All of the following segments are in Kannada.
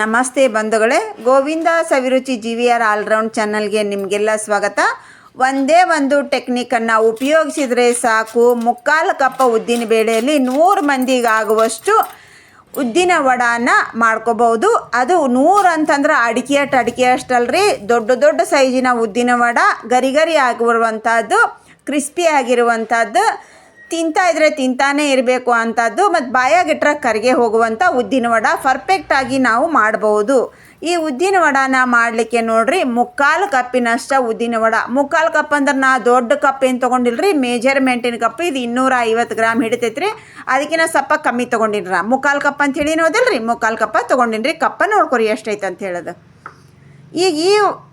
ನಮಸ್ತೆ ಬಂಧುಗಳೇ, Govinda Saviruchi G V R all round ಚಾನಲ್ಗೆ ನಿಮಗೆಲ್ಲ ಸ್ವಾಗತ. ಒಂದೇ ಒಂದು ಟೆಕ್ನಿಕನ್ನು ಉಪಯೋಗಿಸಿದರೆ ಸಾಕು. ಮುಕ್ಕಾಲು ಕಪ್ಪ ಉದ್ದಿನ ಬೇಳೆಯಲ್ಲಿ ನೂರು ಮಂದಿಗೆ ಆಗುವಷ್ಟು ಉದ್ದಿನ ವಡಾನ ಮಾಡ್ಕೋಬಹುದು. ಅದು ನೂರು ಅಂತಂದ್ರೆ ಅಡಿಕೆ ಅಟ್ ಅಡಿಕೆ ಅಷ್ಟಲ್ರಿ ದೊಡ್ಡ ದೊಡ್ಡ ಸೈಜಿನ ಉದ್ದಿನ ವಡ, ಗರಿ ಗರಿ ಆಗಿರುವಂಥದ್ದು ಕ್ರಿಸ್ಪಿ ಆಗಿರುವಂಥದ್ದು ತಿಂತಾ ಇದ್ರೆ ತಿಂತಾನೇ ಇರಬೇಕು ಅಂತದ್ದು ಮತ್ತು ಬಾಯಾಗಿಟ್ರೆ ಕರಿಗೆ ಹೋಗುವಂಥ ಉದ್ದಿನ ವಡ ಪರ್ಫೆಕ್ಟಾಗಿ ನಾವು ಮಾಡಬಹುದು. ಈ ಉದ್ದಿನ ವಡಾನ ಮಾಡಲಿಕ್ಕೆ ನೋಡ್ರಿ ಮುಕ್ಕಾಲು ಕಪ್ಪಿನಷ್ಟ ಉದ್ದಿನ ವಡ. ಮುಕ್ಕಾಲು ಕಪ್ ಅಂದ್ರೆ ನಾ ದೊಡ್ಡ ಕಪ್ ಏನು ತೊಗೊಂಡಿಲ್ರಿ? ಮೇಜರ್ಮೆಂಟಿನ ಕಪ್. ಇದು ಇನ್ನೂರ ಐವತ್ತು ಗ್ರಾಮ್ ಹಿಡಿತೈತ್ರಿ. ಅದಕ್ಕಿಂತ ಸ್ವಲ್ಪ ಕಮ್ಮಿ ತೊಗೊಂಡಿನ್ರ. ಮುಕ್ಕಾಲು ಕಪ್ ಅಂತ ಹೇಳಿ ನೋದಿಲ್ರಿ ಮುಕ್ಕಾಲು ಕಪ್ಪ ತೊಗೊಂಡಿನ್ರಿ. ಕಪ್ಪ ನೋಡ್ಕೊರಿ ಎಷ್ಟೈತೆ ಅಂತ ಹೇಳೋದು. ಈಗ ಈ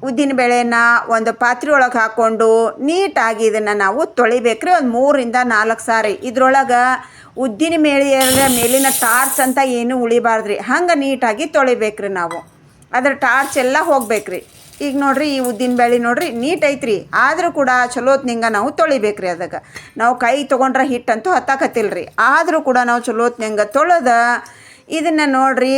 ಉದ್ದಿನ ಬೇಳೆನ ಒಂದು ಪಾತ್ರೆ ಒಳಗೆ ಹಾಕ್ಕೊಂಡು ನೀಟಾಗಿ ಇದನ್ನು ನಾವು ತೊಳಿಬೇಕ್ರಿ. ಒಂದು ಮೂರಿಂದ ನಾಲ್ಕು ಸಾರಿ. ಇದ್ರೊಳಗೆ ಉದ್ದಿನ ಮೇಳೆಯ ಮೇಲಿನ ಟಾರ್ಚ್ ಅಂತ ಏನು ಉಳಿಬಾರ್ದ್ರಿ. ಹಂಗೆ ನೀಟಾಗಿ ತೊಳಿಬೇಕ್ರಿ ನಾವು. ಅದ್ರ ಟಾರ್ಚ್ ಎಲ್ಲ ಹೋಗ್ಬೇಕ್ರಿ. ಈಗ ನೋಡ್ರಿ ಈ ಉದ್ದಿನ ಬೇಳೆ ನೋಡ್ರಿ ನೀಟ್ ಐತ್ರಿ. ಆದರೂ ಕೂಡ ಚಲೋತ್ನಿಂಗ ನಾವು ತೊಳಿಬೇಕ್ರಿ ಅದಕ್ಕೆ. ನಾವು ಕೈ ತೊಗೊಂಡ್ರೆ ಹಿಟ್ಟಂತೂ ಹತ್ತಾಕತ್ತಿಲ್ರಿ. ಆದರೂ ಕೂಡ ನಾವು ಚಲೋತ್ನಿಂಗ ತೊಳೆದ ಇದನ್ನು ನೋಡ್ರಿ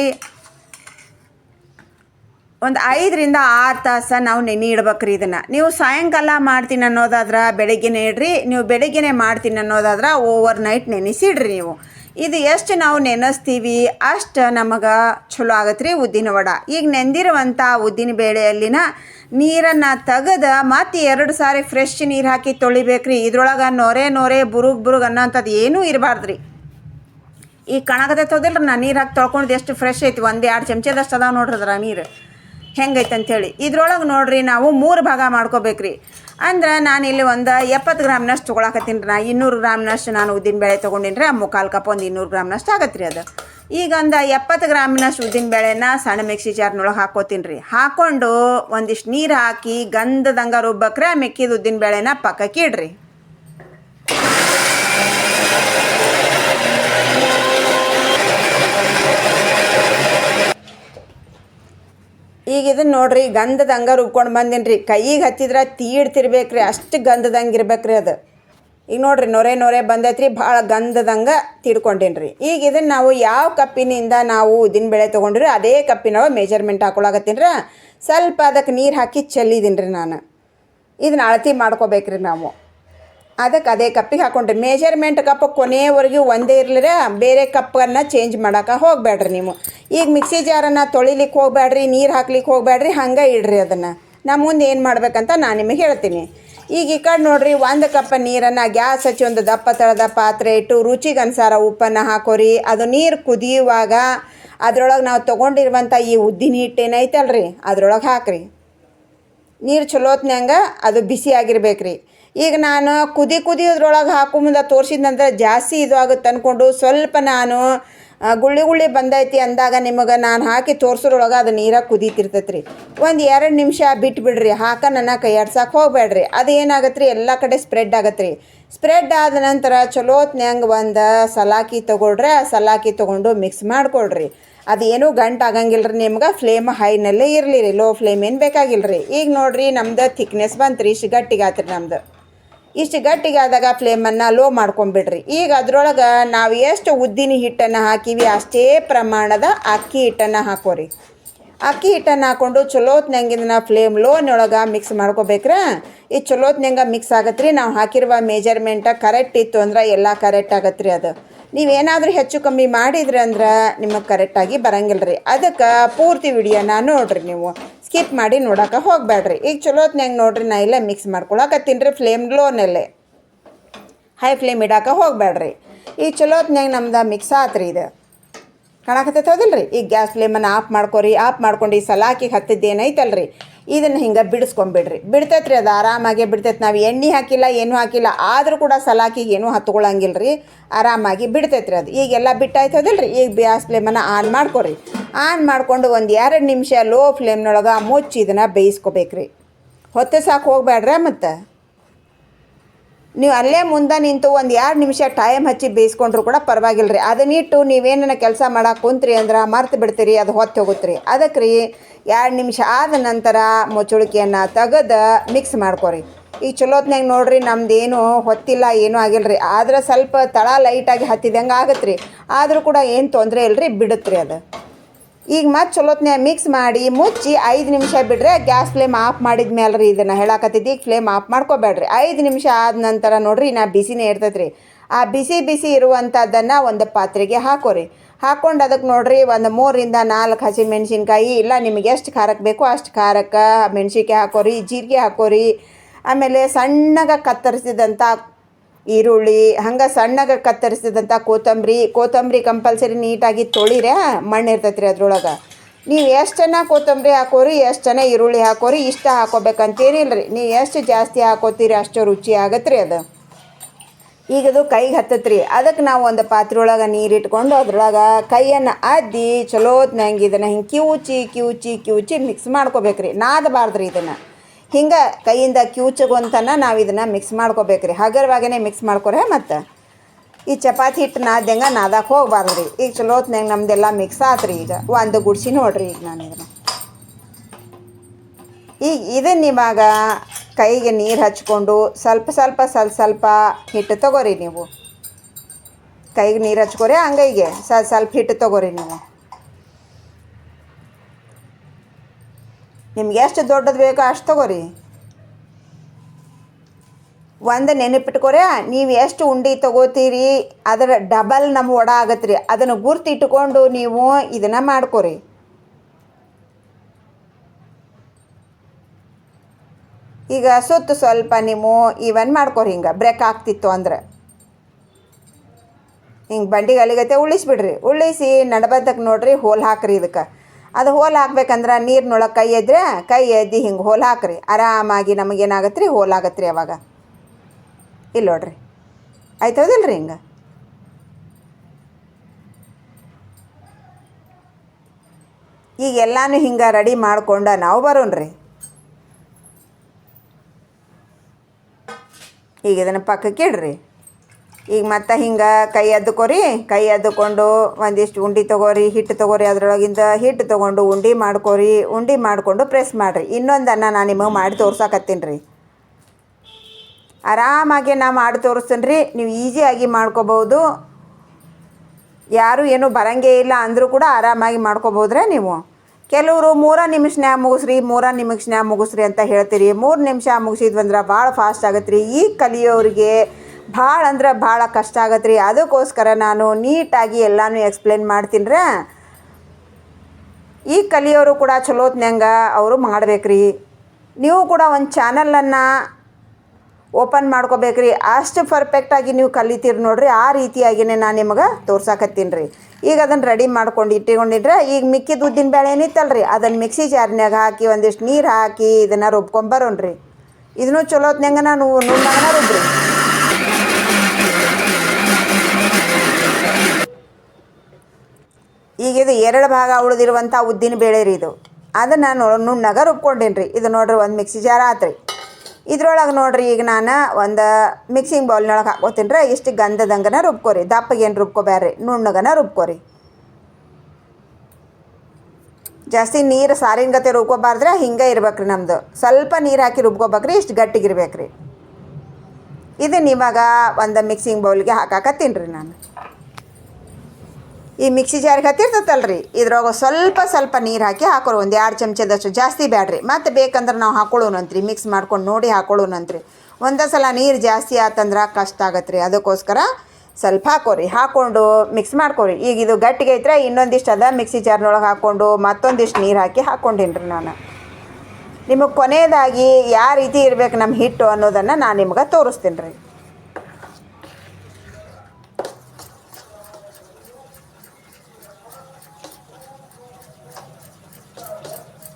ಒಂದು ಐದರಿಂದ ಆರು ತಾಸು ನಾವು ನೆನೆ ಇಡ್ಬೇಕ್ರಿ ಇದನ್ನು. ನೀವು ಸಾಯಂಕಾಲ ಮಾಡ್ತೀನಿ ಅನ್ನೋದಾದ್ರೆ ಬೆಳಗ್ಗೆನೇ ಇಡ್ರಿ, ನೀವು ಬೆಳಗ್ಗೆನೇ ಮಾಡ್ತೀನಿ ಅನ್ನೋದಾದ್ರೆ ಓವರ್ ನೈಟ್ ನೆನೆಸಿಡ್ರಿ ನೀವು. ಇದು ಎಷ್ಟು ನಾವು ನೆನೆಸ್ತೀವಿ, ಅಷ್ಟು ನಮಗೆ ಚಲೋ ಆಗತ್ತೆ ರೀ ಉದ್ದಿನ ವಡ. ಈಗ ನೆಂದಿರುವಂಥ ಉದ್ದಿನ ಬೇಳೆಯಲ್ಲಿನ ನೀರನ್ನು ತೆಗೆದು ಮತ್ತೆ ಎರಡು ಸಾರಿ ಫ್ರೆಶ್ ನೀರು ಹಾಕಿ ತೊಳಿಬೇಕ್ರಿ. ಇದ್ರೊಳಗೆ ನೊರೆ ನೊರೆ ಬುರುಗ್ ಬುರುಗ್ ಅನ್ನೋಂಥದ್ದು ಏನೂ ಇರಬಾರ್ದು ರೀ ಈ ಕಣಗದೈತೆ ಹೋದಿಲ್ರಿ ನಾ ನೀರು ಹಾಕಿ ತೊಳ್ಕೊಂಡು ಎಷ್ಟು ಫ್ರೆಶ್ ಐತಿ, ಒಂದು ಎರಡು ಚಮಚದಷ್ಟು ಅದಾವೆ ನೋಡ್ರಿ ಅದ್ರ ನೀರು. ಹೆಂಗೈತೆ ಅಂಥೇಳಿ ಇದ್ರೊಳಗೆ ನೋಡ್ರಿ ನಾವು ಮೂರು ಭಾಗ ಮಾಡ್ಕೋಬೇಕ್ರಿ. ಅಂದ್ರೆ ನಾನು ಇಲ್ಲಿ ಒಂದು ಎಪ್ಪತ್ತು ಗ್ರಾಮ್ನಷ್ಟು ತೊಗೊಳಕತ್ತೀನಿ ರೀ. ನಾ ಇನ್ನೂರು ಗ್ರಾಮ್ನಷ್ಟು ನಾನು ಉದ್ದಿನ ಬೇಳೆ ತೊಗೊಂಡಿನಿ ಮುಕ್ಕಾಲು ಕಪ್ ಒಂದು ಇನ್ನೂರು ಗ್ರಾಮ್ನಷ್ಟು ಆಗತ್ತೆ ರೀ ಅದು. ಈಗ ಒಂದು ಎಪ್ಪತ್ತು ಗ್ರಾಮಿನಷ್ಟು ಉದ್ದಿನ ಬೇಳೆನ ಸಣ್ಣ ಮಿಕ್ಸಿ ಜಾರ್ನೊಳಗೆ ಹಾಕೋತೀನಿ ರೀ. ಹಾಕ್ಕೊಂಡು ಒಂದಿಷ್ಟು ನೀರು ಹಾಕಿ ಗಂಧದಂಗ ರುಬ್ಬಕ್ರೆ ಮಿಕ್ಕಿದ ಉದ್ದಿನ ಬೇಳೆನ ಪಕ್ಕಕ್ಕೆ ಇಡ್ರಿ. ಈಗ ಇದನ್ನ ನೋಡ್ರಿ ಗಂಧದಂಗ ರುಬ್ಕೊಂಡು ಬಂದೀನಿ ರೀ ಕೈಗೆ ಹತ್ತಿದ್ರೆ ತೀಡ್ತಿರ್ಬೇಕು ರೀ ಅಷ್ಟು ಗಂಧದಂಗೆ ಇರ್ಬೇಕು ರೀ ಅದು. ಈಗ ನೋಡ್ರಿ, ನೊರೆ ನೊರೆ ಬಂದೈತ್ರಿ, ಭಾಳ ಗಂಧದಂಗೆ ತಿಡ್ಕೊಂಡೀನಿ ರೀ ಈಗ ಇದನ್ನ ನಾವು ಯಾವ ಕಪ್ಪಿನಿಂದ ನಾವು ಉದ್ದಿನ ಬೆಳೆ ತೊಗೊಂಡ್ರಿ ಅದೇ ಕಪ್ಪಿನವ ಮೆಜರ್ಮೆಂಟ್ ಹಾಕೊಳಕತ್ತೀನಿ ಸ್ವಲ್ಪ ಅದಕ್ಕೆ ನೀರು ಹಾಕಿ ಚೆಲ್ಲಿದ್ದೀನಿ ರೀ ನಾನು. ಇದನ್ನ ಅಳತಿ ಮಾಡ್ಕೋಬೇಕ್ರಿ ನಾವು. ಅದಕ್ಕೆ ಅದೇ ಕಪ್ಪಿಗೆ ಹಾಕೊಂಡ್ರಿ ಮೇಜರ್ಮೆಂಟ್ ಕಪ್ ಕೊನೆಯವರೆಗೂ ಒಂದೇ ಇರಲಿರ ಬೇರೆ ಕಪ್ಪನ್ನು ಚೇಂಜ್ ಮಾಡೋಕೆ ಹೋಗಬೇಡ್ರಿ ನೀವು. ಈಗ ಮಿಕ್ಸಿ ಜಾರನ್ನು ತೊಳಿಲಿಕ್ಕೆ ಹೋಗಬೇಡ್ರಿ ನೀರು ಹಾಕ್ಲಿಕ್ಕೆ ಹೋಗಬೇಡ್ರಿ ಹಂಗೆ ಇಡ್ರಿ ಅದನ್ನು. ನಾ ಮುಂದೆ ಏನು ಮಾಡ್ಬೇಕಂತ ನಾನು ನಿಮಗೆ ಹೇಳ್ತೀನಿ. ಈಗ ಈ ಕಡೆ ನೋಡ್ರಿ, ಒಂದು ಕಪ್ ನೀರನ್ನು ಗ್ಯಾಸ್ ಹಚ್ಚಿ ಒಂದು ದಪ್ಪ ತಳದ ಪಾತ್ರೆ ಇಟ್ಟು ರುಚಿಗೆ ಅನುಸಾರ ಉಪ್ಪನ್ನು ಹಾಕೋರಿ. ಅದು ನೀರು ಕುದಿಯುವಾಗ ಅದ್ರೊಳಗೆ ನಾವು ತೊಗೊಂಡಿರುವಂಥ ಈ ಉದ್ದಿನ ಹಿಟ್ಟು ಏನೈತಲ್ರಿ? ಅದ್ರೊಳಗೆ ಹಾಕ್ರಿ. ನೀರು ಚಲೋತ್ನಂಗೆ ಅದು ಬಿಸಿ ಆಗಿರ್ಬೇಕು ಈಗ ನಾನು ಕುದಿ ಕುದಿಯೋದ್ರೊಳಗೆ ಹಾಕೋ ಮುಂದೆ ತೋರಿಸಿದ ನಂತರ ಜಾಸ್ತಿ ಇದು ಆಗುತ್ತೆ ಅಂದ್ಕೊಂಡು ಸ್ವಲ್ಪ ನಾನು ಗುಳ್ಳಿ ಗುಳ್ಳಿ ಬಂದೈತಿ ಅಂದಾಗ ನಿಮಗೆ ನಾನು ಹಾಕಿ ತೋರ್ಸೋದ್ರೊಳಗೆ ಅದು ನೀರಾಗಿ ಕುದೀತಿರ್ತೈತೆ ರೀ ಒಂದು ಎರಡು ನಿಮಿಷ ಬಿಟ್ಬಿಡ್ರಿ ಹಾಕ ನನ್ನ ಕೈ ಹೋಗಬೇಡ್ರಿ ಅದು ಏನಾಗತ್ತೆ ರೀ ಎಲ್ಲ ಕಡೆ ಸ್ಪ್ರೆಡ್ ಆಗತ್ತೆ ರೀ ಸ್ಪ್ರೆಡ್ ಆದ ನಂತರ ಚಲೋತ್ನ್ಯಾಂಗ ಒಂದು ಸಲಾಕಿ ತೊಗೊಳ್ರಿ, ಆ ಸಲಾಕಿ ತೊಗೊಂಡು ಮಿಕ್ಸ್ ಮಾಡ್ಕೊಳ್ರಿ. ಅದೇನು ಗಂಟು ಆಗಂಗಿಲ್ಲ ರೀ ನಿಮ್ಗೆ ಫ್ಲೇಮ್ ಹೈನಲ್ಲೇ ಇರಲಿ ರೀ ಲೋ ಫ್ಲೇಮ್ ಏನು ಬೇಕಾಗಿಲ್ಲ ರೀ ಈಗ ನೋಡ್ರಿ ನಮ್ದು ಥಿಕ್ನೆಸ್ ಬಂತು ರೀ ಇಷ್ಟು ಗಟ್ಟಿಗೆ ಆತ್ರಿ ನಮ್ದು. ಇಷ್ಟು ಗಟ್ಟಿಗೆ ಆದಾಗ ಫ್ಲೇಮನ್ನು ಲೋ ಮಾಡ್ಕೊಂಬಿಡ್ರಿ. ಈಗ ಅದರೊಳಗೆ ನಾವು ಎಷ್ಟು ಉದ್ದಿನ ಹಿಟ್ಟನ್ನು ಹಾಕಿವಿ ಅಷ್ಟೇ ಪ್ರಮಾಣದ ಅಕ್ಕಿ ಹಿಟ್ಟನ್ನು ಹಾಕೋರಿ. ಅಕ್ಕಿ ಹಿಟ್ಟನ್ನು ಹಾಕ್ಕೊಂಡು ಚಲೋತ್ನಂಗೆ ನಾವು ಫ್ಲೇಮ್ ಲೋನೊಳಗೆ ಮಿಕ್ಸ್ ಮಾಡ್ಕೋಬೇಕ್ರ? ಈ ಚಲೋತ್ನಂಗೆ ಮಿಕ್ಸ್ ಆಗತ್ತೆ ರೀ ನಾವು ಹಾಕಿರುವ ಮೇಜರ್ಮೆಂಟ ಕರೆಕ್ಟ್ ಇತ್ತು ಅಂದ್ರೆ ಎಲ್ಲ ಕರೆಕ್ಟ್ ಆಗತ್ತೆ ರೀ ಅದು. ನೀವೇನಾದರೂ ಹೆಚ್ಚು ಕಮ್ಮಿ ಮಾಡಿದ್ರಿ ಅಂದ್ರೆ ನಿಮಗೆ ಕರೆಕ್ಟಾಗಿ ಬರಂಗಿಲ್ಲ ರೀ ಅದಕ್ಕೆ ಪೂರ್ತಿ ವಿಡಿಯೋನ ನೋಡಿರಿ ನೀವು. ಸ್ಕಿಪ್ ಮಾಡಿ ನೋಡೋಕೆ ಹೋಗಬೇಡ್ರಿ ಈಗ ಚಲೋ ಚಲೋತ್ನಂಗೆ ನೋಡ್ರಿ ನಾ ಇಲ್ಲೇ ಮಿಕ್ಸ್ ಮಾಡ್ಕೊಳಕತ್ತೀನಿ ರೀ ಫ್ಲೇಮ್ ಲೋನಲ್ಲೇ ಹೈ ಫ್ಲೇಮ್ ಇಡಾಕ ಹೋಗಬೇಡ್ರಿ ಈಗ ಚಲೋತ್ನ್ಯಾಗ ನಮ್ದು ಮಿಕ್ಸ್ ಆತ್ರಿ ಇದು. ಕಾಣಕತ್ತೈತೆ ಹೌದಿಲ್ರಿ? ಈಗ ಗ್ಯಾಸ್ ಫ್ಲೇಮನ್ನು ಆಫ್ ಮಾಡ್ಕೊರಿ ಆಫ್ ಮಾಡ್ಕೊಂಡು ಈ ಸಲಾಕಿಗೆ ಹತ್ತಿದ್ದು ಏನೈತಲ್ರಿ ಇದನ್ನು ಹಿಂಗೆ ಬಿಡಿಸ್ಕೊಂಬಿಡ್ರಿ. ಬಿಡ್ತೈತ್ರಿ ಅದು ಆರಾಮಾಗಿ ಬಿಡ್ತೈತೆ. ನಾವು ಎಣ್ಣೆ ಹಾಕಿಲ್ಲ, ಏನೂ ಹಾಕಿಲ್ಲ, ಆದರೂ ಕೂಡ ಸಲಾಕಿಗೆ ಏನೂ ಹತ್ಕೊಳ್ಳೋಂಗಿಲ್ಲ ರೀ ಆರಾಮಾಗಿ ಬಿಡ್ತೈತ್ರಿ ಅದು. ಈಗೆಲ್ಲ ಬಿಟ್ಟಾಯ್ತದಲ್ಲ ರೀ ಈಗ ಗ್ಯಾಸ್ ಫ್ಲೇಮನ್ನು ಆನ್ ಮಾಡ್ಕೊರಿ. ಆನ್ ಮಾಡಿಕೊಂಡು ಒಂದು ಎರಡು ನಿಮಿಷ ಲೋ ಫ್ಲೇಮ್ನೊಳಗೆ ಮುಚ್ಚಿ ಇದನ್ನು ಬೇಯಿಸ್ಕೋಬೇಕ್ರಿ. ಹೊತ್ತೆ ಸಾಕು ಹೋಗ್ಬೇಡ್ರ ಮತ್ತು? ನೀವು ಅಲ್ಲೇ ಮುಂದೆ ನಿಂತು ಒಂದು ಎರಡು ನಿಮಿಷ ಟೈಮ್ ಹಚ್ಚಿ ಬೇಯಿಸ್ಕೊಂಡ್ರು ಕೂಡ ಪರವಾಗಿಲ್ಲ ರೀ ಅದನ್ನಿಟ್ಟು ನೀವೇನ ಕೆಲಸ ಮಾಡಕ್ಕೆ ಕುಂತ್ರಿ ಅಂದ್ರೆ ಮರ್ತು ಬಿಡ್ತೀರಿ, ಅದು ಹೊತ್ತು ಹೋಗುತ್ತೆ ರೀ ಅದಕ್ಕೆ ರೀ ಎರಡು ನಿಮಿಷ ಆದ ನಂತರ ಮುಚ್ಚುಳಿಕೆಯನ್ನು ತೆಗೆದು ಮಿಕ್ಸ್ ಮಾಡ್ಕೋರಿ. ಈಗ ಚಲೋತ್ನಾಗ ನೋಡ್ರಿ ನಮ್ದೇನು ಹೊತ್ತಿಲ್ಲ, ಏನೂ ಆಗಿಲ್ಲ ರೀ ಆದ್ರೆ ಸ್ವಲ್ಪ ತಳ ಲೈಟಾಗಿ ಹತ್ತಿದಂಗೆ ಆಗತ್ತೆ ರೀ ಆದರೂ ಕೂಡ ಏನು ತೊಂದರೆ ಇಲ್ಲ ರೀ ಬಿಡುತ್ತೆ ರೀ ಅದು. ಈಗ ಮತ್ತೆ ಚಲೋತ್ನ್ಯಾಗ ಮಿಕ್ಸ್ ಮಾಡಿ ಮುಚ್ಚಿ ಐದು ನಿಮಿಷ ಬಿಡ್ರೆ ಗ್ಯಾಸ್ ಫ್ಲೇಮ್ ಆಫ್ ಮಾಡಿದ ಮೇಲೆ ರೀ ಇದನ್ನು ಹೇಳಾಕತ್ತಿದ್ದು. ಈಗ ಫ್ಲೇಮ್ ಆಫ್ ಮಾಡ್ಕೋಬೇಡ್ರಿ. ಐದು ನಿಮಿಷ ಆದ ನಂತರ ನೋಡ್ರಿ ನಾ ಬಿಸಿನೇ ಇರ್ತೈತ್ರಿ. ಆ ಬಿಸಿ ಬಿಸಿ ಇರುವಂಥದ್ದನ್ನು ಒಂದು ಪಾತ್ರೆಗೆ ಹಾಕೋರಿ. ಹಾಕ್ಕೊಂಡು ಅದಕ್ಕೆ ನೋಡ್ರಿ ಒಂದು ಮೂರರಿಂದ ನಾಲ್ಕು ಹಸಿ ಮೆಣಸಿನ್ಕಾಯಿ ಇಲ್ಲ ನಿಮಗೆ ಎಷ್ಟು ಖಾರಕ್ಕೆ ಬೇಕೋ ಅಷ್ಟು ಖಾರಕ್ಕೆ ಮೆಣ್ಸಿನ್ಕಾಯಿ ಹಾಕೋರಿ, ಜೀರಿಗೆ ಹಾಕೋರಿ, ಆಮೇಲೆ ಸಣ್ಣಗೆ ಕತ್ತರಿಸಿದಂಥ ಈರುಳ್ಳಿ, ಹಂಗೆ ಸಣ್ಣಗೆ ಕತ್ತರಿಸಿದಂಥ ಕೊತ್ತಂಬರಿ ಕೊತ್ತಂಬರಿ ಕಂಪಲ್ಸರಿ ನೀಟಾಗಿ ತೊಳಿರೆ ಮಣ್ಣು ಇರ್ತೈತೆ ರೀ ಅದ್ರೊಳಗೆ. ನೀವು ಎಷ್ಟು ಜನ ಕೊತ್ತಂಬರಿ ಹಾಕೋರಿ, ಎಷ್ಟು ಜನ ಈರುಳ್ಳಿ ಹಾಕೋರಿ, ಇಷ್ಟ ಹಾಕೋಬೇಕಂತೇನಿಲ್ಲ ರೀ ನೀವು ಎಷ್ಟು ಜಾಸ್ತಿ ಹಾಕೋತೀರಿ, ಅಷ್ಟು ರುಚಿ ಆಗತ್ತೆ ರೀ ಅದು. ಈಗ ಅದು ಕೈಗೆ ಹತ್ತತ್ರಿ. ಅದಕ್ಕೆ ನಾವು ಒಂದು ಪಾತ್ರೆ ಒಳಗೆ ನೀರು ಇಟ್ಕೊಂಡು ಅದ್ರೊಳಗೆ ಕೈಯನ್ನು ಅದ್ದಿ ಚಲೋತ್ನಂಗೆ ಇದನ್ನು ಹಿಂಗೆ ಕಿವುಚಿ ಕಿವುಚಿ ಕಿವುಚಿ ಮಿಕ್ಸ್ ಮಾಡ್ಕೋಬೇಕ್ರಿ. ನಾದಬಾರ್ದು ರೀ ಇದನ್ನು. ಹಿಂಗೆ ಕೈಯಿಂದ ಕ್ಯೂಚಗೊಂತನ ನಾವು ಇದನ್ನು ಮಿಕ್ಸ್ ಮಾಡ್ಕೋಬೇಕ್ರಿ. ಹಗರವಾಗೇ ಮಿಕ್ಸ್ ಮಾಡ್ಕೊರೆ ಮತ್ತು ಈ ಚಪಾತಿ ಹಿಟ್ಟು ನಾದ್ದಂಗೆ ನಾದಕ್ಕೆ ಹೋಗ್ಬಾರ್ದು ರೀ ಈಗ ಚಲೋ ಹೊತ್ನಾಗ ನಮ್ದೆಲ್ಲ ಮಿಕ್ಸ್ ಆತ್ರಿ ಈಗ. ಒಂದು ಗುಡ್ಸಿ ನೋಡ್ರಿ ಈಗ ನಾನು ಇದನ್ನು. ಈಗ ಇದನ್ನ ಇವಾಗ ಕೈಗೆ ನೀರು ಹಚ್ಕೊಂಡು ಸ್ವಲ್ಪ ಸ್ವಲ್ಪ ಸ್ವಲ್ಪ ಸ್ವಲ್ಪ ಹಿಟ್ಟು ತಗೋರಿ ನೀವು. ಕೈಗೆ ನೀರು ಹಚ್ಕೊರಿ ಹಂಗೈಗೆ ಸ್ವಲ್ಪ ಸ್ವಲ್ಪ ಹಿಟ್ಟು ತಗೋರಿ ನೀವು. ನಿಮ್ಗೆ ಎಷ್ಟು ದೊಡ್ಡದು ಬೇಕೋ ಅಷ್ಟು ತಗೋರಿ. ಒಂದು ನೆನಪಿಟ್ಕೊರೆ, ನೀವು ಎಷ್ಟು ಉಂಡೆ ತಗೋತೀರಿ, ಅದರ ಡಬಲ್ ನಮ್ಮ ಒಡ ಆಗತ್ತೆ ರೀ ಅದನ್ನು ಗುರ್ತು ಇಟ್ಕೊಂಡು ನೀವು ಇದನ್ನು ಮಾಡ್ಕೊರಿ. ಈಗ ಸುತ್ತು ಸ್ವಲ್ಪ ನೀವು ಈವನ್ ಮಾಡ್ಕೊರಿ, ಹಿಂಗೆ ಬ್ರೇಕ್ ಆಗ್ತಿತ್ತು ಅಂದ್ರೆ. ಹಿಂಗೆ ಬಂಡಿಗೆ ಅಲ್ಲಿಗತ್ತೆ ಉಳಿಸ್ಬಿಡ್ರಿ ಉಳಿಸಿ ನಡಬದ್ದಕ್ಕೆ ನೋಡ್ರಿ, ಹೋಲ್ ಹಾಕ್ರಿ ಇದಕ್ಕೆ. ಅದು ಹೋಲ್ ಹಾಕ್ಬೇಕಂದ್ರೆ ನೀರಿನೊಳಗೆ ಕೈ ಎದ್ರೆ ಕೈ ಎದ್ದು ಹಿಂಗೆ ಹೋಲ್ ಹಾಕ್ರಿ. ಆರಾಮಾಗಿ ನಮಗೇನಾಗತ್ತೆ ರೀ ಹೋಲ್ ಆಗತ್ತೆ ರೀ ಅವಾಗ. ಇಲ್ಲಿ ನೋಡ್ರಿ. ಆಯ್ತದಲ್ಲ ರೀ ಹಿಂಗೆ? ಈಗ ಎಲ್ಲಾನು ಹಿಂಗೆ ರೆಡಿ ಮಾಡ್ಕೊಂಡ ನಾವು ಬರೋಣ್ರಿ. ಈಗ ಇದನ್ನು ಪಕ್ಕಕ್ಕೆ ಇಡ್ರಿ. ಈಗ ಮತ್ತೆ ಹಿಂಗೆ ಕೈ ಅದ್ದುಕೊರಿ, ಕೈ ಎದ್ದುಕೊಂಡು ಒಂದಿಷ್ಟು ಉಂಡೆ ತೊಗೋರಿ ಹಿಟ್ಟು ತೊಗೋರಿ, ಅದರೊಳಗಿಂದ ಹಿಟ್ಟು ತೊಗೊಂಡು ಉಂಡೆ ಮಾಡ್ಕೊರಿ, ಉಂಡೆ ಮಾಡಿಕೊಂಡು ಪ್ರೆಸ್ ಮಾಡಿರಿ. ಇನ್ನೊಂದನ್ನು ನಾನು ನಿಮಗೆ ಮಾಡಿ ತೋರ್ಸಕತ್ತೀನಿ ರೀ ಆರಾಮಾಗಿ ನಾ ಮಾಡಿ ತೋರಿಸ್ತೀನಿ ರೀ ನೀವು ಈಸಿಯಾಗಿ ಮಾಡ್ಕೋಬೋದು ಯಾರು ಏನೂ ಬರಂಗೇ ಇಲ್ಲ ಅಂದರೂ ಕೂಡ ಆರಾಮಾಗಿ ಮಾಡ್ಕೋಬೋದ್ರೆ ನೀವು. ಕೆಲವರು ಮೂರ ನಿಮಿಷನ್ಯಾಗ ಮುಗಿಸ್ರಿ, ಮೂರ ನಿಮಿಷನ್ಯಾಗ ಮುಗಿಸ್ರಿ ಅಂತ ಹೇಳ್ತೀರಿ. ಮೂರು ನಿಮಿಷ ಮುಗಿಸಿದ್ವಂದ್ರೆ ಭಾಳ ಫಾಸ್ಟ್ ಆಗತ್ತೆ ರೀ ಈಗ ಕಲಿಯೋರಿಗೆ ಭಾಳ ಅಂದ್ರೆ ಭಾಳ ಕಷ್ಟ ಆಗತ್ತೆ ರೀ ಅದಕ್ಕೋಸ್ಕರ ನಾನು ನೀಟಾಗಿ ಎಲ್ಲನೂ ಎಕ್ಸ್ಪ್ಲೇನ್ ಮಾಡ್ತೀನಿ ರೀ ಈ ಕಲಿಯೋರು ಕೂಡ ಚಲೋತ್ನ್ಯಾಂಗ ಅವರು ಮಾಡ್ಬೇಕ್ರಿ. ನೀವು ಕೂಡ ಒಂದು ಚಾನಲನ್ನು ಓಪನ್ ಮಾಡ್ಕೋಬೇಕ್ರಿ. ಅಷ್ಟು ಪರ್ಫೆಕ್ಟಾಗಿ ನೀವು ಕಲಿತೀರಿ ನೋಡ್ರಿ. ಆ ರೀತಿಯಾಗಿಯೇ ನಾನು ನಿಮಗೆ ತೋರ್ಸಾಕತ್ತೀನಿ ರೀ ಈಗ ಅದನ್ನು ರೆಡಿ ಮಾಡ್ಕೊಂಡು ಇಟ್ಟುಕೊಂಡಿದ್ರೆ ಈಗ ಮಿಕ್ಕಿದ ಉದ್ದಿನ ಬೇಳೆ ಏನಿತ್ತಲ್ಲ ರೀ ಅದನ್ನು ಮಿಕ್ಸಿ ಜಾರ್ನ್ಯಾಗ ಹಾಕಿ ಒಂದಿಷ್ಟು ನೀರು ಹಾಕಿ ಇದನ್ನು ರುಬ್ಕೊಂಬರೋಣ್ರಿ ಇದನ್ನು ಚಲೋತ್ನಂಗೆ ನಾನು ನುಣ್ಣಗನ ರುಬ್ರಿ. ಈಗ ಇದು ಎರಡು ಭಾಗ ಉಳಿದಿರುವಂಥ ಉದ್ದಿನ ಬೇಳೆ ರೀ ಇದು. ಅದನ್ನು ನಾನು ನುಣ್ಣಗ ರುಬ್ಕೊಂಡೇನಿ ರೀ ಇದು ನೋಡ್ರಿ ಒಂದು ಮಿಕ್ಸಿ ಜಾರ್ ಆತ್ರಿ. ಇದ್ರೊಳಗೆ ನೋಡ್ರಿ ಈಗ ನಾನು ಒಂದು ಮಿಕ್ಸಿಂಗ್ ಬೌಲ್ನೊಳಗೆ ಹಾಕೋತೀನಿ ರೀ. ಇಷ್ಟು ಗಂಧದಂಗನ ರುಬ್ಕೋರಿ. ದಪ್ಪಗೇನು ರುಬ್ಕೋಬ್ಯಾರ್ರಿ ನುಣ್ಣಗನ ರುಬ್ಕೋರಿ. ಜಾಸ್ತಿ ನೀರು ಸಾರಿನ ಗತೆ ರುಬ್ಕೋಬಾರ್ದ್ರೆ ಹಿಂಗೆ ಇರ್ಬೇಕ್ರಿ ನಮ್ಮದು ಸ್ವಲ್ಪ ನೀರು ಹಾಕಿ ರುಬ್ಕೋಬೇಕ್ರಿ, ಇಷ್ಟು ಗಟ್ಟಿಗಿರ್ಬೇಕ್ರಿ ಇದನ್ನ ಇವಾಗ ಒಂದು ಮಿಕ್ಸಿಂಗ್ ಬೌಲ್ಗೆ ಹಾಕಾಕತ್ತೀನಿ ರೀ ನಾನು. ಈ ಮಿಕ್ಸಿ ಜಾರಿಗೆ ಹತ್ತಿರ್ತೈತಲ್ಲ ರೀ ಇದ್ರೊಳಗೆ ಸ್ವಲ್ಪ ಸ್ವಲ್ಪ ನೀರು ಹಾಕಿ ಹಾಕೋರು. ಒಂದು ಎರಡು ಚಮಚದಷ್ಟು ಜಾಸ್ತಿ ಬ್ಯಾಡ್ರಿ. ಮತ್ತು ಬೇಕಂದ್ರೆ ನಾವು ಹಾಕೊಳ್ಳೋಣಂತ್ರಿ. ಮಿಕ್ಸ್ ಮಾಡ್ಕೊಂಡು ನೋಡಿ ಹಾಕೊಳ್ಳೋಣಂತ್ರಿ. ಒಂದೇ ಸಲ ನೀರು ಜಾಸ್ತಿ ಆತಂದ್ರೆ ಕಷ್ಟ ಆಗತ್ತೆ ರೀ ಅದಕ್ಕೋಸ್ಕರ ಸ್ವಲ್ಪ ಹಾಕೋರಿ. ಹಾಕ್ಕೊಂಡು ಮಿಕ್ಸ್ ಮಾಡ್ಕೊರಿ. ಈಗ ಇದು ಗಟ್ಟಿಗೆ ಐತ್ರೆ ಇನ್ನೊಂದಿಷ್ಟು ಅದ ಮಿಕ್ಸಿ ಜಾರ್ನೊಳಗೆ ಹಾಕ್ಕೊಂಡು ಮತ್ತೊಂದಿಷ್ಟು ನೀರು ಹಾಕಿ ಹಾಕ್ಕೊಂಡಿನ್ರಿ ನಾನು. ನಿಮಗೆ ಕೊನೆಯದಾಗಿ ಯಾವ ರೀತಿ ಇರ್ಬೇಕು ನಮ್ಮ ಹಿಟ್ಟು ಅನ್ನೋದನ್ನು ನಾನು ನಿಮ್ಗೆ ತೋರಿಸ್ತೀನಿ ರೀ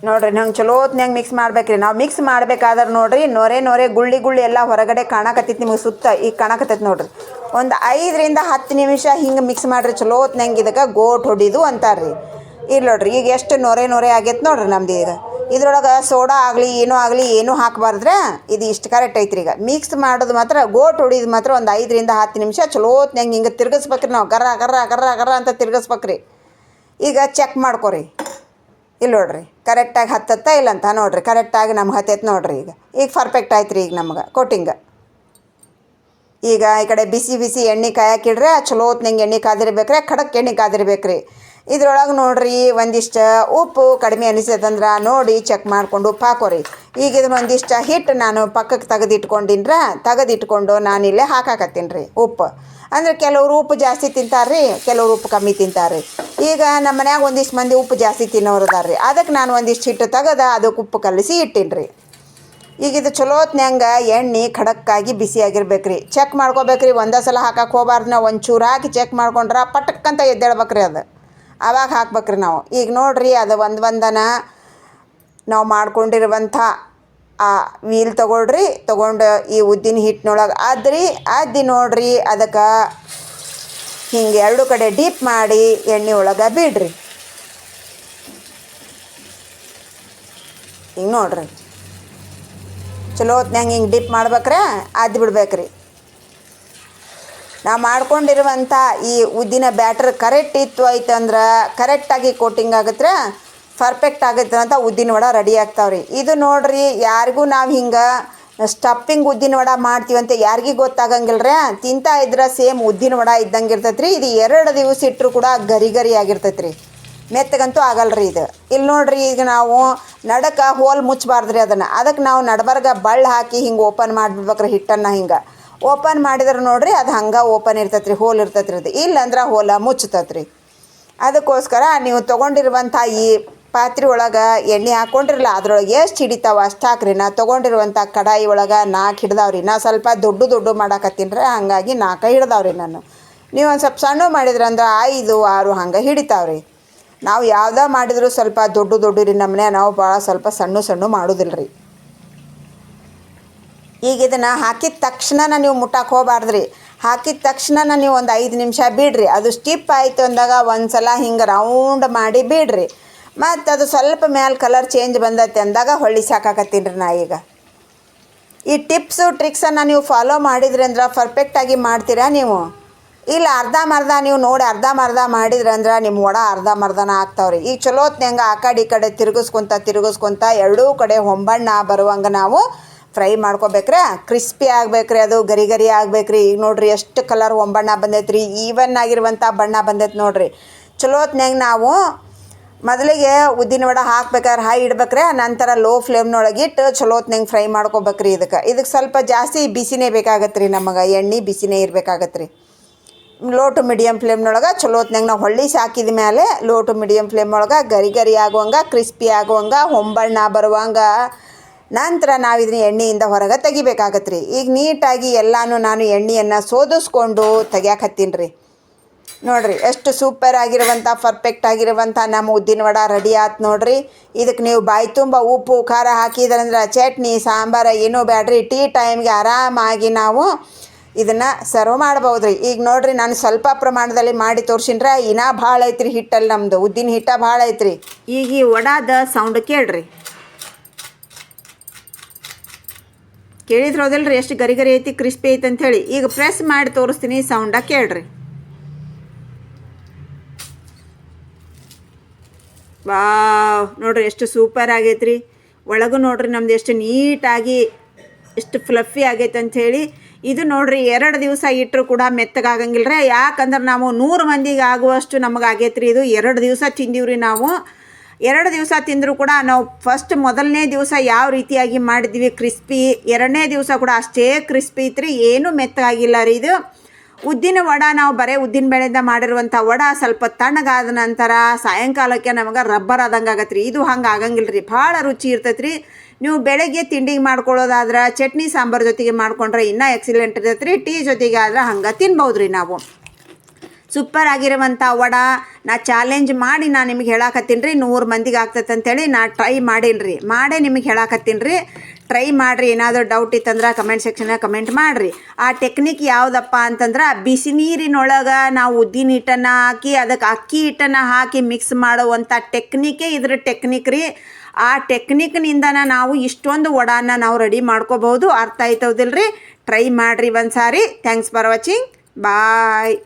ನೋಡ್ರಿ, ನಂಗೆ ಚಲೋತ್ನ್ಯಾಗ ಮಿಕ್ಸ್ ಮಾಡ್ಬೇಕ್ರಿ. ನಾವು ಮಿಕ್ಸ್ ಮಾಡ್ಬೇಕಾದ್ರೆ ನೋಡ್ರಿ, ನೊರೆ ನೊರೆ ಗುಳ್ಳಿ ಗುಳ್ಳಿ ಎಲ್ಲ ಹೊರಗಡೆ ಕಾಣಕತ್ತೈತಿ ನಿಮಗೆ ಸುತ್ತ ಈಗ ಕಾಣಕತ್ತೈತಿ ನೋಡ್ರಿ. ಒಂದು ಐದರಿಂದ ಹತ್ತು ನಿಮಿಷ ಹಿಂಗೆ ಮಿಕ್ಸ್ ಮಾಡಿರಿ ಚಲೋತ್ನಂಗೆ ಇದಕ್ಕೆ ಗೋಟ್ ಹೊಡಿದು ಅಂತಾರ್ರಿ. ಇಲ್ಲಿ ನೋಡ್ರಿ, ಈಗ ಎಷ್ಟು ನೊರೆ ನೊರೆ ಆಗೈತೆ ನೋಡ್ರಿ ನಮ್ದು ಈಗ. ಇದ್ರೊಳಗೆ ಸೋಡಾ ಆಗಲಿ, ಏನೂ ಆಗಲಿ, ಏನೂ ಹಾಕಬಾರ್ದ್ರೆ? ಇದು ಇಷ್ಟು ಕರೆಕ್ಟ್ ಐತ್ರಿ ಈಗ. ಮಿಕ್ಸ್ ಮಾಡೋದು ಮಾತ್ರ, ಗೋಟ್ ಹೊಡಿದು ಮಾತ್ರ ಒಂದು ಐದರಿಂದ ಹತ್ತು ನಿಮಿಷ ಚಲೋತ್ನ್ಯಾಂಗ ಹಿಂಗೆ ತಿರ್ಗಿಸ್ಬೇಕ್ರಿ ನಾವು. ಗರ್ರ ಗರ ಗರ ಗರ ಅಂತ ತಿರ್ಗಿಸ್ಬೇಕ್ರಿ. ಈಗ ಚೆಕ್ ಮಾಡ್ಕೊರಿ. ಇಲ್ಲಿ ನೋಡ್ರಿ ಕರೆಕ್ಟಾಗಿ ಹತ್ತತ್ತ ಇಲ್ಲ ಅಂತ ನೋಡ್ರಿ ಕರೆಕ್ಟಾಗಿ ನಮ್ಗೆ ಹತ್ತೈತೆ ನೋಡ್ರಿ ಈಗ. ಈಗ ಪರ್ಫೆಕ್ಟ್ ಆಯ್ತು ರೀ ಈಗ ನಮ್ಗೆ ಕೋಟಿಂಗ್ ಈಗ ಈ ಕಡೆ ಬಿಸಿ ಬಿಸಿ ಎಣ್ಣೆ ಕಾಯಕ್ಕಿಡ್ರೆ ಚಲೋ ಹೊತ್ನಂಗೆ ಎಣ್ಣೆ ಕಾದಿರ್ಬೇಕ್ರೆ, ಖಡಕ್ ಎಣ್ಣೆ ಕಾದಿರ್ಬೇಕ್ರಿ. ಇದ್ರೊಳಗೆ ನೋಡ್ರಿ, ಒಂದಿಷ್ಟು ಉಪ್ಪು ಕಡಿಮೆ ಅನಿಸ್ತದಂದ್ರೆ ನೋಡಿ ಚೆಕ್ ಮಾಡಿಕೊಂಡು ಹಾಕೋರಿ ಈಗ ಇದನ್ನ ಒಂದಿಷ್ಟು ಹಿಟ್ಟು ನಾನು ಪಕ್ಕಕ್ಕೆ ತೆಗೆದಿಟ್ಕೊಂಡಿನ್ರ, ತೆಗೆದಿಟ್ಕೊಂಡು ನಾನು ಇಲ್ಲೇ ಹಾಕಾಕತ್ತೀನಿ ರೀ ಉಪ್ಪು. ಅಂದ್ರೆ ಕೆಲವರು ಉಪ್ಪು ಜಾಸ್ತಿ ತಿಂತಾರೆ ರೀ ಕೆಲವರು ಉಪ್ಪು ಕಮ್ಮಿ ತಿಂತಾರೆ ಈಗ ನಮ್ಮ ಮನ್ಯಾಗ ಒಂದಿಷ್ಟು ಮಂದಿ ಉಪ್ಪು ಜಾಸ್ತಿ ತಿನ್ನೋರು ಅದಾರ ರೀ ಅದಕ್ಕೆ ನಾನು ಒಂದಿಷ್ಟು ಹಿಟ್ಟು ತೆಗೆದ ಅದಕ್ಕೆ ಉಪ್ಪು ಕಲಿಸಿ ಇಟ್ಟಿನಿ ರೀ ಈಗ ಇದು ಚಲೋತ್ನ್ಯಂಗ ಎಣ್ಣೆ ಖಡಕ್ಕಾಗಿ ಬಿಸಿಯಾಗಿರ್ಬೇಕು ರೀ ಚೆಕ್ ಮಾಡ್ಕೋಬೇಕ್ರಿ, ಒಂದೇ ಸಲ ಹಾಕಕ್ಕೆ ಹೋಗ್ಬಾರ್ದು ನಾವು ಒಂಚೂರು ಹಾಕಿ ಚೆಕ್ ಮಾಡ್ಕೊಂಡ್ರೆ ಪಟಕ್ಕಂತ ಎದ್ದೇಳ್ಬೇಕ್ರಿ ಅದು. ಆವಾಗ ಹಾಕ್ಬೇಕ್ರಿ ನಾವು. ಈಗ ನೋಡ್ರಿ ಅದು ಒಂದು ಒಂದನ ನಾವು ಮಾಡ್ಕೊಂಡಿರುವಂಥ ಆ ವೀಲ್ ತೊಗೊಳ್ರಿ, ತೊಗೊಂಡು ಈ ಉದ್ದಿನ ಹಿಟ್ಟಿನೊಳಗೆ ಅದ್ರಿ, ಅದ್ದಿ ನೋಡ್ರಿ ಅದಕ್ಕೆ ಹಿಂಗೆ ಎರಡು ಕಡೆ ಡೀಪ್ ಮಾಡಿ ಎಣ್ಣೆ ಒಳಗೆ ಬಿಡ್ರಿ. ಹಿಂಗೆ ನೋಡ್ರಿ. ಚಲೋ ಹೊತ್ನಾಗ ಹಿಂಗೆ ಡಿಪ್ ಮಾಡ್ಬೇಕ್ರೆ ಅದ್ದು ಬಿಡ್ಬೇಕ್ರಿ. ನಾವು ಮಾಡ್ಕೊಂಡಿರುವಂಥ ಈ ಉದ್ದಿನ ಬ್ಯಾಟ್ರ್ ಕರೆಕ್ಟ್ ಇತ್ತು ಅಂದ್ರೆ ಕರೆಕ್ಟಾಗಿ ಕೋಟಿಂಗ್ ಆಗುತ್ತೆ ಪರ್ಫೆಕ್ಟ್ ಆಗುತ್ತೆ ಅಂತ ಉದ್ದಿನ ವಡ ರೆಡಿ ಆಗ್ತಾವ್ರಿ. ಇದು ನೋಡ್ರಿ, ಯಾರಿಗೂ ನಾವು ಹಿಂಗೆ ಸ್ಟಫಿಂಗ್ ಉದ್ದಿನ ವಡ ಮಾಡ್ತೀವಿ ಅಂತ ಯಾರಿಗೂ ಗೊತ್ತಾಗಂಗಿಲ್ಲ ರೀ ತಿಂತಾ ಇದ್ರೆ ಸೇಮ್ ಉದ್ದಿನ ವಡ ಇದ್ದಂಗೆ ರೀ ಇದು ಎರಡು ದಿವಸ ಇಟ್ಟರು ಕೂಡ ಗರಿ ಗರಿ ಆಗಿರ್ತೈತೆ ರೀ ಮೆತ್ತಗಂತೂ ಆಗಲ್ರಿ ಇದು. ಇಲ್ಲಿ ನೋಡ್ರಿ, ಈಗ ನಾವು ನಡಕ ಹೋಲ್ ಮುಚ್ಚಬಾರ್ದ್ರಿ ಅದನ್ನು. ಅದಕ್ಕೆ ನಾವು ನಡಬರ್ಗ ಬಳ್ಳ ಹಾಕಿ ಹಿಂಗೆ ಓಪನ್ ಮಾಡಿಬಿಡ್ಬೇಕ್ರಿ ಹಿಟ್ಟನ್ನು ಹಿಂಗೆ. ಓಪನ್ ಮಾಡಿದ್ರೆ ನೋಡ್ರಿ ಅದು ಹಂಗೆ ಓಪನ್ ಇರ್ತೈತೆ ರೀ ಹೋಲ್ ಇರ್ತೈತ್ರಿ ಅದು. ಇಲ್ಲಂದ್ರೆ ಹೋಲ ಮುಚ್ಚತತ್ರಿ. ಅದಕ್ಕೋಸ್ಕರ ನೀವು ತೊಗೊಂಡಿರುವಂಥ ಈ ಪಾತ್ರೆ ಒಳಗೆ ಎಣ್ಣೆ ಹಾಕ್ಕೊಂಡಿರಲ್ಲ ಅದ್ರೊಳಗೆ ಎಷ್ಟು ಹಿಡಿತಾವ ಅಷ್ಟು ಹಾಕ್ರಿ. ನಾ ತೊಗೊಂಡಿರುವಂಥ ಕಡಾಯಿ ಒಳಗೆ ನಾಲ್ಕು ಹಿಡ್ದಾವ್ರಿ. ನಾ ಸ್ವಲ್ಪ ದೊಡ್ಡ ದೊಡ್ಡ ಮಾಡಾಕತ್ತೀನಿ ಹಾಗಾಗಿ ನಾಲ್ಕು ಹಿಡ್ದಾವ್ರಿ ನಾನು. ನೀವು ಒಂದು ಸ್ವಲ್ಪ ಸಣ್ಣ ಮಾಡಿದ್ರಂದ್ರೆ ಐದು, ಆರು ಹಂಗೆ ಹಿಡಿತಾವ್ರಿ. ನಾವು ಯಾವುದೇ ಮಾಡಿದರೂ ಸ್ವಲ್ಪ ದೊಡ್ಡ ದೊಡ್ಡ ರೀ ನಮ್ಮನೆ ನಾವು ಭಾಳ ಸ್ವಲ್ಪ ಸಣ್ಣ ಸಣ್ಣ ಮಾಡೋದಿಲ್ಲ ರೀ ಈಗ ಇದನ್ನು ಹಾಕಿದ ತಕ್ಷಣ ನೀವು ಮುಟ್ಟಕ್ಕೆ ಹೋಗಬಾರ್ದ್ರಿ. ಹಾಕಿದ ತಕ್ಷಣ ನೀವು ಒಂದು ಐದು ನಿಮಿಷ ಬಿಡ್ರಿ. ಅದು ಸ್ಟಿಪ್ ಆಯಿತು ಅಂದಾಗ ಒಂದು ಸಲ ಹಿಂಗೆ ರೌಂಡ್ ಮಾಡಿ ಬಿಡ್ರಿ. ಮತ್ತು ಅದು ಸ್ವಲ್ಪ ಮ್ಯಾಲೆ ಕಲರ್ ಚೇಂಜ್ ಬಂದೈತೆ ಅಂದಾಗ ಹೊಳ್ಳಿ ಸಾಕಾಕತ್ತೀನಿ ರೀ ನಾ ಈಗ. ಈ ಟಿಪ್ಸು ಟ್ರಿಕ್ಸನ್ನು ನೀವು ಫಾಲೋ ಮಾಡಿದ್ರಿ ಅಂದ್ರೆ ಪರ್ಫೆಕ್ಟಾಗಿ ಮಾಡ್ತೀರಾ ನೀವು? ಇಲ್ಲ ಅರ್ಧಂಬರ್ಧ ನೀವು ನೋಡಿ ಅರ್ಧಂಬರ್ಧ ಮಾಡಿದ್ರಿ ಅಂದ್ರೆ ನಿಮ್ಮ ವಡ ಮರ್ಧನ ಆಗ್ತಾವ್ರಿ. ಈಗ ಚಲೋ ಹೊತ್ನಂಗೆ ಆ ಕಡೆ ಈ ಕಡೆ ತಿರುಗಿಸ್ಕೊಂತ ತಿರುಗಿಸ್ಕೊಂತ ಎರಡೂ ಕಡೆ ಹೊಂಬಣ್ಣ ಬರುವಂಗೆ ನಾವು ಫ್ರೈ ಮಾಡ್ಕೋಬೇಕ್ರೆ, ಕ್ರಿಸ್ಪಿ ಆಗ್ಬೇಕ್ರಿ ಅದು, ಗರಿ ಗರಿ ಆಗ್ಬೇಕ್ರಿ. ಈಗ ನೋಡ್ರಿ ಎಷ್ಟು ಕಲರ್ ಒಂಬಣ್ಣ ಬಂದೈತೆ ರೀ ಈವನ್ ಆಗಿರುವಂಥ ಬಣ್ಣ ಬಂದೈತೆ ನೋಡ್ರಿ. ಚಲೋ ಹೊತ್ನಾಗ ನಾವು ಮೊದಲಿಗೆ ಉದ್ದಿನ ವಡ ಹಾಕ್ಬೇಕಾದ್ರೆ ಹೈ ಇಡ್ಬೇಕ್ರೆ, ನಂತರ ಲೋ ಫ್ಲೇಮ್ನೊಳಗೆ ಇಟ್ಟು ಚಲೋ ಹೊತ್ನ್ಯಾಗ ಫ್ರೈ ಮಾಡ್ಕೋಬೇಕ್ರಿ ಇದಕ್ಕೆ. ಇದಕ್ಕೆ ಸ್ವಲ್ಪ ಜಾಸ್ತಿ ಬಿಸಿನೇ ಬೇಕಾಗತ್ತೆ ರೀ ನಮಗೆ, ಎಣ್ಣೆ ಬಿಸಿನೇ ಇರಬೇಕಾಗತ್ತೆ ರೀ ಲೋ ಟು ಮೀಡಿಯಮ್ ಫ್ಲೇಮ್ನೊಳಗೆ ಚಲೋ ಹೊತ್ನಾಗ ನಾವು ಹೊಳ್ಳಿ ಹಾಕಿದ ಮೇಲೆ ಲೋ ಟು ಮೀಡಿಯಮ್ ಫ್ಲೇಮ್ ಒಳಗೆ ಗರಿ ಗರಿ ಆಗುವಂಗೆ, ಕ್ರಿಸ್ಪಿ ಆಗುವಂಗೆ ಹೊಂಬಣ್ಣ ಬರುವಂಗೆ ನಂತರ ನಾವು ಇದನ್ನ ಎಣ್ಣೆಯಿಂದ ಹೊರಗೆ ತೆಗಿಬೇಕಾಗತ್ತೆ ಈಗ ನೀಟಾಗಿ ಎಲ್ಲನೂ ನಾನು ಎಣ್ಣೆಯನ್ನು ಸೋದಿಸ್ಕೊಂಡು ತೆಗ್ಯಾಕತ್ತೀನಿ ರೀ ನೋಡ್ರಿ, ಎಷ್ಟು ಸೂಪರ್ ಆಗಿರುವಂಥ ಪರ್ಫೆಕ್ಟ್ ಆಗಿರುವಂಥ ನಮ್ಮ ಉದ್ದಿನ ವಡ ರೆಡಿ ಆಯ್ತು ನೋಡ್ರಿ. ಇದಕ್ಕೆ ನೀವು ಬಾಯಿ ತುಂಬ ಉಪ್ಪು, ಖಾರ ಹಾಕಿದ್ರಂದ್ರೆ ಚಟ್ನಿ, ಸಾಂಬಾರು ಏನೂ ಬ್ಯಾಡ್ರಿ. ಟೀ ಟೈಮ್ಗೆ ಆರಾಮಾಗಿ ನಾವು ಇದನ್ನು ಸರ್ವ್ ಮಾಡ್ಬೋದು ರೀ ಈಗ ನೋಡ್ರಿ, ನಾನು ಸ್ವಲ್ಪ ಪ್ರಮಾಣದಲ್ಲಿ ಮಾಡಿ ತೋರ್ಸಿನ್ರೆ ಇನ್ನೂ ಭಾಳ ಐತ್ರಿ ಹಿಟ್ಟಲ್ಲಿ ನಮ್ಮದು ಉದ್ದಿನ ಹಿಟ್ಟ ಭಾಳ ಐತ್ರಿ. ಈಗ ಈ ವಡಾದ ಸೌಂಡ್ ಕೇಳ್ರಿ. ಕೇಳಿದ್ರು ಹೌದಲ್ರಿ? ಎಷ್ಟು ಗರಿ ಗರಿ ಐತಿ ಕ್ರಿಸ್ಪಿ ಐತಿ ಅಂಥೇಳಿ ಈಗ ಪ್ರೆಸ್ ಮಾಡಿ ತೋರಿಸ್ತೀನಿ ಸೌಂಡ ಕೇಳ್ರಿ. ವಾವ್, ನೋಡ್ರಿ ಎಷ್ಟು ಸೂಪರ್ ಆಗೈತ್ರಿ. ಒಳಗೂ ನೋಡ್ರಿ ನಮ್ದು ಎಷ್ಟು ನೀಟಾಗಿ, ಎಷ್ಟು ಫ್ಲಫಿ ಆಗೈತೆ ಅಂಥೇಳಿ ಇದು ನೋಡ್ರಿ ಎರಡು ದಿವಸ ಇಟ್ಟರು ಕೂಡ ಮೆತ್ತಗಾಗಂಗಿಲ್ಲ ರೀ ಯಾಕಂದ್ರೆ ನಾವು ನೂರು ಮಂದಿಗೆ ಆಗುವಷ್ಟು ನಮಗೆ ಆಗೈತ್ರಿ ಇದು. ಎರಡು ದಿವಸ ತಿಂದೀವ್ರಿ ನಾವು. ಎರಡು ದಿವಸ ತಿಂದರೂ ಕೂಡ ನಾವು ಫಸ್ಟ್ ಮೊದಲನೇ ದಿವಸ ಯಾವ ರೀತಿಯಾಗಿ ಮಾಡಿದ್ವಿ ಕ್ರಿಸ್ಪಿ ಎರಡನೇ ದಿವಸ ಕೂಡ ಅಷ್ಟೇ ಕ್ರಿಸ್ಪಿ ಇತ್ರಿ, ಏನೂ ಮೆತ್ತಗಾಗಿಲ್ಲ ರೀ ಇದು. ಉದ್ದಿನ ವಡ ನಾವು ಬರೀ ಉದ್ದಿನ ಬೆಳೆಯಿಂದ ಮಾಡಿರುವಂಥ ವಡ ಸ್ವಲ್ಪ ತಣ್ಣಗಾದ ನಂತರ ಸಾಯಂಕಾಲಕ್ಕೆ ನಮಗೆ ರಬ್ಬರ್ ಆದಂಗೆ ಆಗತ್ತೆ ರೀ. ಇದು ಹಂಗೆ ಆಗಂಗಿಲ್ಲ ರೀ. ಭಾಳ ರುಚಿ ಇರ್ತೈತೆ ರೀ. ನೀವು ಬೆಳಗ್ಗೆ ತಿಂಡಿಗೆ ಮಾಡ್ಕೊಳ್ಳೋದಾದ್ರೆ, ಚಟ್ನಿ ಸಾಂಬಾರು ಜೊತೆಗೆ ಮಾಡ್ಕೊಂಡ್ರೆ ಇನ್ನೂ ಎಕ್ಸಿಲೆಂಟ್ ಇರ್ತೈತೆ ರೀ. ಟೀ ಜೊತೆಗೆ ಆದ್ರೆ ಹಂಗೆ ತಿನ್ಬೋದು ರೀ ನಾವು. ಸೂಪರ್ ಆಗಿರುವಂಥ ವಡ, ನಾ ಚಾಲೆಂಜ್ ಮಾಡಿ ನಾ ನಿಮಗೆ ಹೇಳಾಕತ್ತೀನಿ ರೀ, ನೂರು ಮಂದಿಗೆ ಆಗ್ತೈತೆ ಅಂತೇಳಿ ನಾ ಟ್ರೈ ಮಾಡೀನಿ ರೀ. ಮಾಡೇ ನಿಮಗೆ ಹೇಳಾಕತ್ತೀನಿ ರೀ. ಟ್ರೈ ಮಾಡಿರಿ, ಏನಾದರೂ ಡೌಟ್ ಇತ್ತಂದ್ರೆ ಕಮೆಂಟ್ ಸೆಕ್ಷನ್ನಾಗ ಕಮೆಂಟ್ ಮಾಡಿರಿ. ಆ ಟೆಕ್ನಿಕ್ ಯಾವುದಪ್ಪ ಅಂತಂದ್ರೆ ಬಿಸಿ ನೀರಿನೊಳಗೆ ನಾವು ಉದ್ದಿನ ಹಿಟ್ಟನ್ನು ಹಾಕಿ ಅದಕ್ಕೆ ಅಕ್ಕಿ ಹಿಟ್ಟನ್ನು ಹಾಕಿ ಮಿಕ್ಸ್ ಮಾಡುವಂಥ ಟೆಕ್ನಿಕೇ ಇದ್ರ ಟೆಕ್ನಿಕ್ ರೀ. ಆ ಟೆಕ್ನಿಕ್ನಿಂದನ ನಾವು ಇಷ್ಟೊಂದು ವಡಾನ ನಾವು ರೆಡಿ ಮಾಡ್ಕೋಬಹುದು. ಅರ್ಥ ಆಯ್ತೌದಿಲ್ಲ ರೀ ಟ್ರೈ ಮಾಡಿರಿ ಒಂದು ಸಾರಿ ಥ್ಯಾಂಕ್ಸ್ ಫಾರ್ ವಾಚಿಂಗ್ ಬಾಯ್